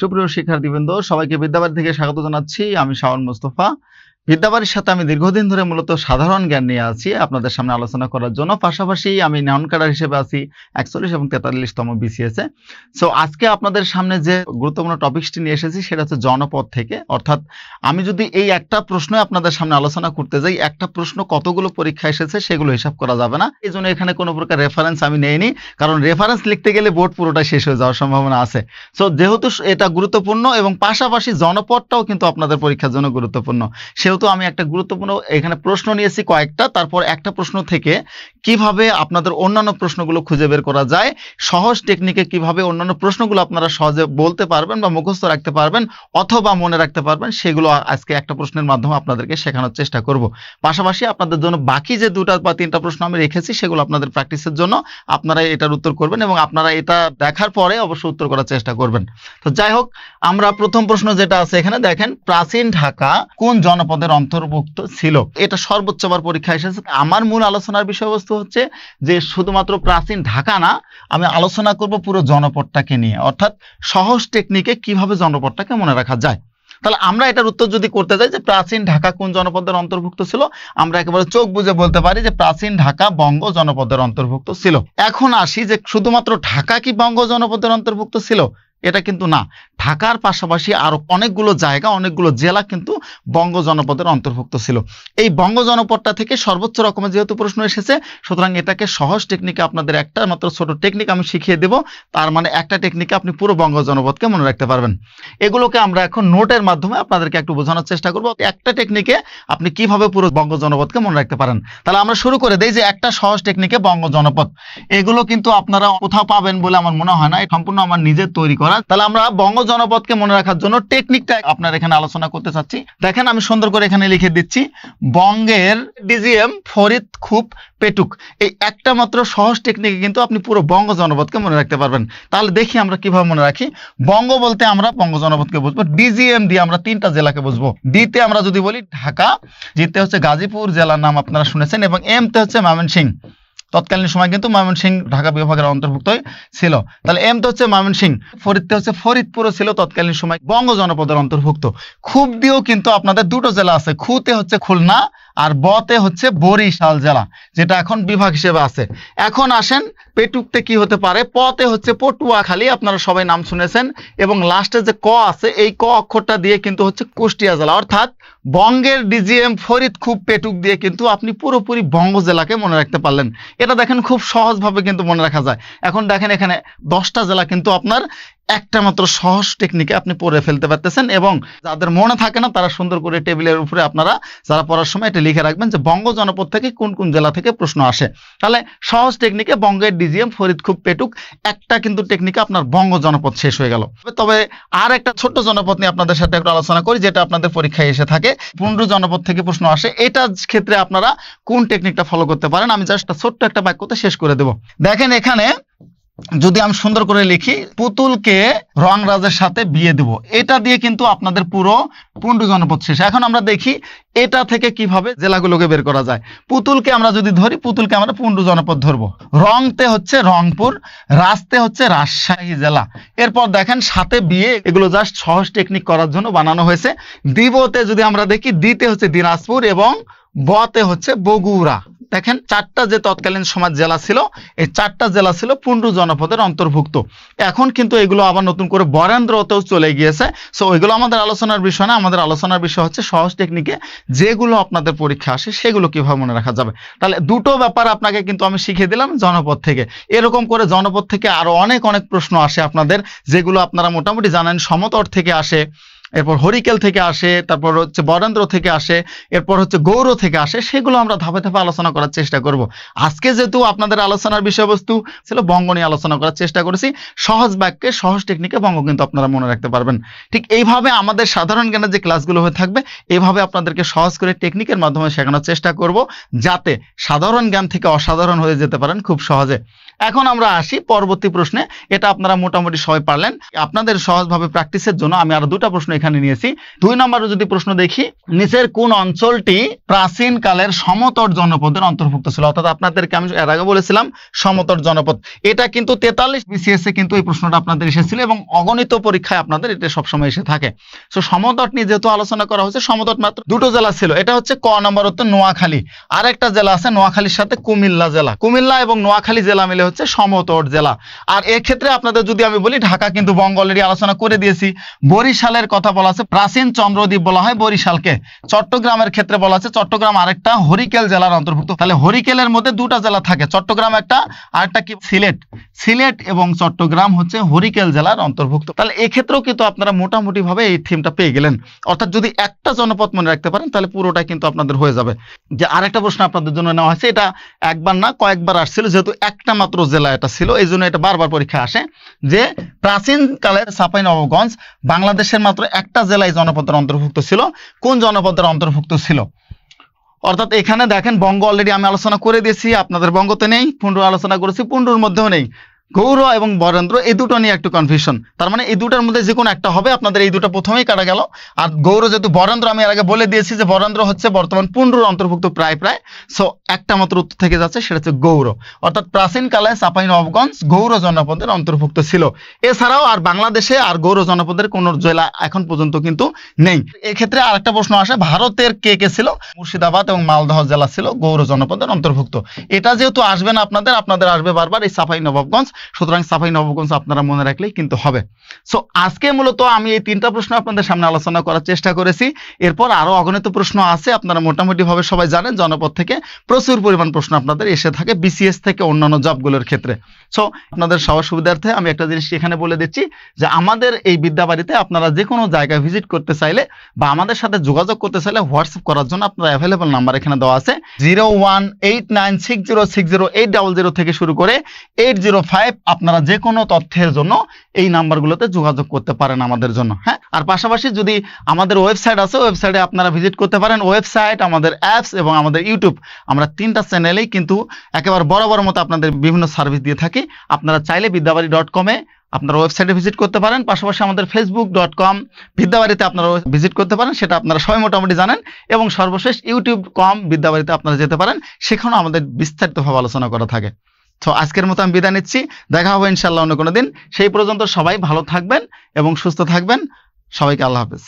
সুপ্রিয় শিক্ষার্থীবৃন্দ সবাইকে বিদ্যাবাড়ি থেকে স্বাগত জানাচ্ছি। আমি শাওন মোস্তফা। বিদ্যাবাড়ির সাথে আমি দীর্ঘদিন ধরে মূলত সাধারণ জ্ঞান নিয়ে আছি, আপনাদের সামনে আলোচনা করার জন্য। পাশাপাশি আমি নন ক্যাডার হিসেবে আছি, একচল্লিশ এবং তেতাল্লিশতম বিসিএস সো আজকে আপনাদের সামনে যে গুরুত্বপূর্ণ টপিকসটি নিয়ে এসেছি, সেটা হচ্ছে জনপদ থেকে। অর্থাৎ আমি যদি এই একটা প্রশ্ন আপনাদের সামনে আলোচনা করতে যাই, একটা প্রশ্ন কতগুলো পরীক্ষা এসেছে সেগুলো হিসাব করা যাবে না। এই জন্য এখানে কোনো প্রকার রেফারেন্স আমি নেইনি, কারণ রেফারেন্স লিখতে গেলে বোর্ড পুরোটা শেষ হয়ে যাওয়ার সম্ভাবনা আছে। সো যেহেতু এটা গুরুত্বপূর্ণ এবং পাশাপাশি জনপদটাও কিন্তু আপনাদের পরীক্ষার জন্য গুরুত্বপূর্ণ। সেহেতু আমি একটা গুরুত্বপূর্ণ এখানে প্রশ্ন নিয়েছি কয়েকটা, তারপর একটা প্রশ্ন থেকে কীভাবে আপনাদের অন্যান্য প্রশ্নগুলো খুঁজে বের করা যায়, সহজ টেকনিকে কীভাবে অন্যান্য প্রশ্নগুলো আপনারা সহজে বলতে পারবেন বা মুখস্থ রাখতে পারবেন অথবা মনে রাখতে পারবেন, সেগুলো আজকে একটা প্রশ্নের মাধ্যমে আপনাদেরকে শেখানোর চেষ্টা করব। পাশাপাশি আপনাদের জন্য বাকি যে দুটা বা তিনটা প্রশ্ন আমি রেখেছি, সেগুলো আপনাদের প্র্যাকটিসের জন্য আপনারা এটার উত্তর করবেন এবং আপনারা এটা দেখার পরে অবশ্যই উত্তর করার চেষ্টা করবেন। তো যাই হোক, আমরা প্রথম প্রশ্ন যেটা আছে এখানে, দেখেন, প্রাচীন ঢাকা কোন জনপদের অন্তর্ভুক্ত ছিল। এটা সর্বোচ্চ বার পরীক্ষা এসেছে। আমার মূল আলোচনার বিষয়বস্তু হচ্ছে যে, শুধুমাত্র প্রাচীন ঢাকা না, আমি আলোচনা করব পুরো জনপদটাকে নিয়ে। অর্থাৎ সহজ টেকনিকে কীভাবে জনপদটাকে মনে রাখা যায়। তাহলে আমরা এটার উত্তর যদি করতে যাই যে, প্রাচীন ঢাকা কোন জনপদের অন্তর্ভুক্ত ছিল, আমরা একেবারে চোখ বুঝে বলতে পারি যে, প্রাচীন ঢাকা বঙ্গ জনপদের অন্তর্ভুক্ত ছিল। এখন আসি যে, শুধুমাত্র ঢাকা কি বঙ্গ জনপদের অন্তর্ভুক্ত ছিল? এটা কিন্তু না। ঢাকার পাশাপাশি আরও অনেকগুলো জায়গা, অনেকগুলো জেলা কিন্তু বঙ্গ জনপদের অন্তর্ভুক্ত ছিল। এই বঙ্গ জনপদটা থেকে সর্বোচ্চ রকমের যেহেতু প্রশ্ন এসেছে, সুতরাং এটাকে সহজ টেকনিকে আপনাদের একটা মাত্র ছোট টেকনিক আমি শিখিয়ে দেব। তার মানে একটা টেকনিকে আপনি পুরো বঙ্গ জনপদকে মনে রাখতে পারবেন। এগুলোকে আমরা এখন নোটের মাধ্যমে আপনাদেরকে একটু বোঝানোর চেষ্টা করব। একটা টেকনিকে আপনি কীভাবে পুরো বঙ্গ জনপদকে মনে রাখতে পারেন? তাহলে আমরা শুরু করে দেই যে একটা সহজ টেকনিকে বঙ্গ জনপদ। এগুলো কিন্তু আপনারা কোথাও পাবেন বলে আমার মনে হয় না। সম্পূর্ণ আমার নিজের তৈরি করা তাহলে আমরা বঙ্গ জনপদকে মনে রাখার জন্য টেকনিকটা আপনার এখানে আলোচনা করতে চাচ্ছি। দেখেন, আমি সুন্দর করে এখানে লিখে দিচ্ছি, বঙ্গের ডিজিএম ফরিদ খুব পেটুক। এই একটা মাত্র সহজ টেকনিকে কিন্তু আপনি পুরো বঙ্গ জনপদকে মনে রাখতে পারবেন। তাহলে দেখি আমরা কীভাবে মনে রাখি। বঙ্গ বলতে আমরা বঙ্গ জনপদকে বুঝব, ডিজিএম দিয়ে আমরা তিনটা জেলাকে বুঝব। ডিতে আমরা যদি বলি ঢাকা জিতে হচ্ছে গাজীপুর জেলার নাম আপনারা শুনেছেন এবং এম তে হচ্ছে ময়মনসিংহ। তৎকালীন সময় কিন্তু ময়মনসিংহ ঢাকা বিভাগের অন্তর্ভুক্ত ছিল। তাহলে এম তো হচ্ছে ময়মনসিংহ, ফরিদতে হচ্ছে ফরিদপুরও ছিল তৎকালীন সময় বঙ্গ জনপদের অন্তর্ভুক্ত। খুব দিয়েও কিন্তু আপনাদের দুটো জেলা আছে, খুতে হচ্ছে খুলনা আর বতে হচ্ছে বরিশাল জেলা, যেটা এখন বিভাগ হিসেবে আছে। এখন আসেন, পেটুকতে কি হতে পারে? পতে হচ্ছে পটুয়াখালী, আপনারা সবাই নাম শুনেছেন, এবং লাস্টে যে ক আছে, এই ক অক্ষরটা দিয়ে কিন্তু হচ্ছে কুষ্টিয়া জেলা, অর্থাৎ বঙ্গের ডিজিএম ফরিদ খুব পেটুক দিয়ে কিন্তু আপনি পুরোপুরি বঙ্গ জেলাকে মনে রাখতে পারলেন। এটা দেখেন খুব সহজভাবে কিন্তু মনে রাখা যায়। এখন দেখেন এখানে দশটা জেলা কিন্তু আপনার একটা মাত্র সহজ টেকনিকে আপনি পড়ে ফেলতে পারতেছেন এবং যাদের মনে থাকে না, তারা সুন্দর করে টেবিলের উপরে আপনারা যারা পড়ার সময় এটা লিখে রাখবেন যে বঙ্গ জনপদ থেকে কোন কোন জেলা থেকে প্রশ্ন আসে। তাহলে সহজ টেকনিকে বঙ্গের ডিজিএম ফরিদ খুব পেটুক, একটা কিন্তু টেকনিকে আপনার বঙ্গ জনপদ শেষ হয়ে গেল। তবে আর একটা ছোট্ট জনপদ নিয়ে আপনাদের সাথে একটু আলোচনা করি, যেটা আপনাদের পরীক্ষায় এসে থাকে। পুন্ড্র জনপদ থেকে প্রশ্ন আসে এটার ক্ষেত্রে আপনারা কোন টেকনিকটা ফলো করতে পারেন? আমি জাস্ট ছোট্ট একটা বাক্যতে শেষ করে দেব। দেখেন এখানে যদি আমি সুন্দর করে লিখি, পুতুলকে রংরাজের সাথে বিয়ে দেব। এটা দিয়ে কিন্তু আপনাদের পুরো পুন্ডু জনপদ শেষ। এখন আমরা দেখি এটা থেকে কীভাবে জেলাগুলোকে বের করা যায়। পুতুলকে আমরা যদি ধরি, পুতুলকে আমরা পুন্ডু জনপদ ধরবো। রংতে হচ্ছে রংপুর, রাস্তে হচ্ছে রাজশাহী জেলা। এরপর দেখেন সাথে বিয়ে, এগুলো জাস্ট সহজ টেকনিক করার জন্য বানানো হয়েছে। দিবতে যদি আমরা দেখি, দিতে হচ্ছে দিনাজপুর এবং বতে হচ্ছে বগুড়া। দেখেন চারটা যে তৎকালীন সমাজ জেলা ছিল, এই চারটা জেলা ছিল পুন্ডু জনপদের অন্তর্ভুক্ত। এখন কিন্তু এগুলো আবার নতুন করে বরেন্দ্রতেও চলে গিয়েছে। সো ওইগুলো আমাদের আলোচনার বিষয় না, আমাদের আলোচনার বিষয় হচ্ছে সহজ টেকনিকে যেগুলো আপনাদের পরীক্ষা আসে, সেগুলো কীভাবে মনে রাখা যাবে। তাহলে দুটো ব্যাপার আপনাকে কিন্তু আমি শিখিয়ে দিলাম জনপদ থেকে। এরকম করে জনপদ থেকে আরও অনেক অনেক প্রশ্ন আসে আপনাদের, যেগুলো আপনারা মোটামুটি জানেন সমতর থেকে আসে। এরপর হরিকেল থেকে আসে, তারপর হচ্ছে বরেন্দ্র থেকে আসে, এরপর হচ্ছে গৌর থেকে আসে, সেগুলো আমরা ধাপে ধাপে আলোচনা করার চেষ্টা করব। আজকে যেহেতু আপনাদের আলোচনার বিষয়বস্তু ছিল, বঙ্গ নিয়ে আলোচনা করার চেষ্টা করেছি। সহজ বাক্যে, সহজ টেকনিকে বঙ্গ কিন্তু আপনারা মনে রাখতে পারবেন। ঠিক এইভাবে আমাদের সাধারণ জ্ঞানের যে ক্লাসগুলো হয়ে থাকবে, এইভাবে আপনাদেরকে সহজ করে টেকনিকের মাধ্যমে শেখানোর চেষ্টা করব, যাতে সাধারণ জ্ঞান থেকে অসাধারণ হয়ে যেতে পারেন খুব সহজে। এখন আমরা আসি পরবর্তী প্রশ্নে। এটা আপনারা মোটামুটি সবাই পারলেন। আপনাদের সহজভাবে প্র্যাকটিসের জন্য আমি আরও দুটা প্রশ্ন এখানে নিয়েছি। দুই নম্বরে যদি প্রশ্ন দেখি, নিচের কোন অঞ্চলটি প্রাচীন কালের সমতট জনপদের অন্তর্ভুক্ত ছিল? অর্থাৎ আপনাদেরকে আমি এর আগে বলেছিলাম সমতট জনপদ। এটা কিন্তু তেতাল্লিশ বিসিএস এ কিন্তু এই প্রশ্নটা আপনাদের এসেছিল এবং অগণিত পরীক্ষায় আপনাদের এটা সবসময় এসে থাকে। তো সমতট নিয়ে যেহেতু আলোচনা করা হয়েছে, সমতট মাত্র দুটো জেলা ছিল। এটা হচ্ছে ক নম্বর হচ্ছে নোয়াখালী। আর একটা জেলা আছে নোয়াখালীর সাথে কুমিল্লা জেলা। কুমিল্লা এবং নোয়াখালী জেলা মিলে হচ্ছে সমতট জেলা। আর এক্ষেত্রে আপনাদের যদি আমি বলি, ঢাকা কিন্তু বঙ্গ অলরেডি আলোচনা করে দিয়েছি। বরিশালের কথা বলা আছে, প্রাচীন চন্দ্রদ্বীপ বলা হয় বরিশালকে। চট্টগ্রামের ক্ষেত্রে বলা আছে, চট্টগ্রাম আরেকটা হরিকেল জেলার অন্তর্ভুক্ত। তাহলে হরিকেলের মধ্যে দুটা জেলা থাকে, চট্টগ্রাম একটা আরেকটা কি? সিলেট। সিলেট এবং চট্টগ্রাম হচ্ছে হরিকেল জেলার অন্তর্ভুক্ত। তাহলে এক্ষেত্রেও কিন্তু আপনারা মোটামুটি ভাবে এই থিমটা পেয়ে গেলেন। অর্থাৎ যদি একটা জনপদ মনে রাখতে পারেন, তাহলে পুরোটা কিন্তু আপনাদের হয়ে যাবে। যে আরেকটা প্রশ্ন আপনাদের জন্য নেওয়া হয়েছে, এটা একবার না, কয়েকবার আসছিল, যেহেতু একটা মাত্র জেলা এটা ছিল, এই জন্য এটা বারবার পরীক্ষা আসে, যে প্রাচীন কালের সাপাই নবগঞ্জ বাংলাদেশের মাত্র একটা জেলায় জনপদের অন্তর্ভুক্ত ছিল। কোন জনপদের অন্তর্ভুক্ত ছিল? অর্থাৎ এখানে দেখেন বঙ্গ অলরেডি আমি আলোচনা করে দিয়েছি, আপনাদের বঙ্গতে নেই পুন্ড আলোচনা করেছি পুন্ডুর মধ্যেও নেই। গৌর এবং বরেন্দ্র, এই দুটো নিয়ে একটু কনফিউশন তার মানে এই দুটার মধ্যে যে কোনো একটা হবে, আপনাদের এই দুটো প্রথমেই কাটা গেল। আর গৌর যেহেতু বরেন্দ্র, আমি আগে বলে দিয়েছি যে বরেন্দ্র হচ্ছে বর্তমান পুন্ডুর অন্তর্ভুক্ত প্রায় প্রায়। সো একটা মাত্র উত্তর থেকে যাচ্ছে, সেটা হচ্ছে গৌর। অর্থাৎ প্রাচীন কালে চাপাই নবগঞ্জ গৌর জনপদের অন্তর্ভুক্ত ছিল। এছাড়াও আর বাংলাদেশে আর গৌর জনপদের কোন জেলা এখন পর্যন্ত কিন্তু নেই। এক্ষেত্রে আরেকটা প্রশ্ন আসে, ভারতের কে কে ছিল? মুর্শিদাবাদ এবং মালদহ জেলা ছিল গৌর জনপদের অন্তর্ভুক্ত। এটা যেহেতু আসবে না আপনাদের আপনাদের আসবে বারবার এই সাফাই নবাবগঞ্জ। সুতরাং সাফাই নবাবগঞ্জ আপনারা মনে রাখলেই কিন্তু হবে। সো আজকে মূলত আমি এই তিনটা প্রশ্ন আপনাদের সামনে আলোচনা করার চেষ্টা করেছি। এরপর আরও অগণিত প্রশ্ন আছে, আপনারা মোটামুটি ভাবে সবাই জানেন, জনপদ থেকে প্রচুর পরিমাণ প্রশ্ন আপনাদের এসে থাকে বিসিএস থেকে অন্যান্য জবগুলোর ক্ষেত্রে। সো আপনাদের সবার সুবিধার্থে আমি একটা জিনিস এখানে বলে দিচ্ছি যে আমাদের এই বিদ্যাবাড়িতে আপনারা যে কোনো জায়গায় ভিজিট করতে চাইলে বা আমাদের সাথে যোগাযোগ করতে চাইলে হোয়াটসঅ্যাপ করার জন্য আপনারা অ্যাভেলেবল নাম্বার এখানে দেওয়া আছে। Zero one eight nine six zero six zero eight double zero থেকে শুরু করে এইট জিরো ফাইভ আপনারা যে কোনো তথ্যের জন্য এই নাম্বারগুলোতে যোগাযোগ করতে পারেন আমাদের জন্য হ্যাঁ? আর পাশাপাশি যদি আমাদের ওয়েবসাইট আছে ওয়েবসাইটে আপনারা ভিজিট করতে পারেন। ওয়েবসাইট, আমাদের অ্যাপস এবং আমাদের ইউটিউব। আমরা তিনটা চ্যানেলেই কিন্তু একেবারে বড় মতো আপনাদের বিভিন্ন সার্ভিস দিয়ে থাকি। আপনারা চাইলে বিদ্যাবাড়ি ডট কমে আপনারা ওয়েবসাইটে ভিজিট করতে পারেন। পাশাপাশি আমাদের ফেসবুক ডট কম বিদ্যাবাড়িতে আপনারা ভিজিট করতে পারেন, সেটা আপনারা সবাই মোটামুটি জানেন। এবং সর্বশেষ ইউটিউব কম বিদ্যাবাড়িতে আপনারা যেতে পারেন। সেখানেও আমাদের বিস্তারিতভাবে আলোচনা করা থাকে। তো আজকের মতো আমি বিদায় নিচ্ছি। দেখা হবে ইনশাল্লাহ অন্য কোনো দিন। সেই পর্যন্ত সবাই ভালো থাকবেন এবং সুস্থ থাকবেন। সবাইকে আল্লাহ হাফেজ।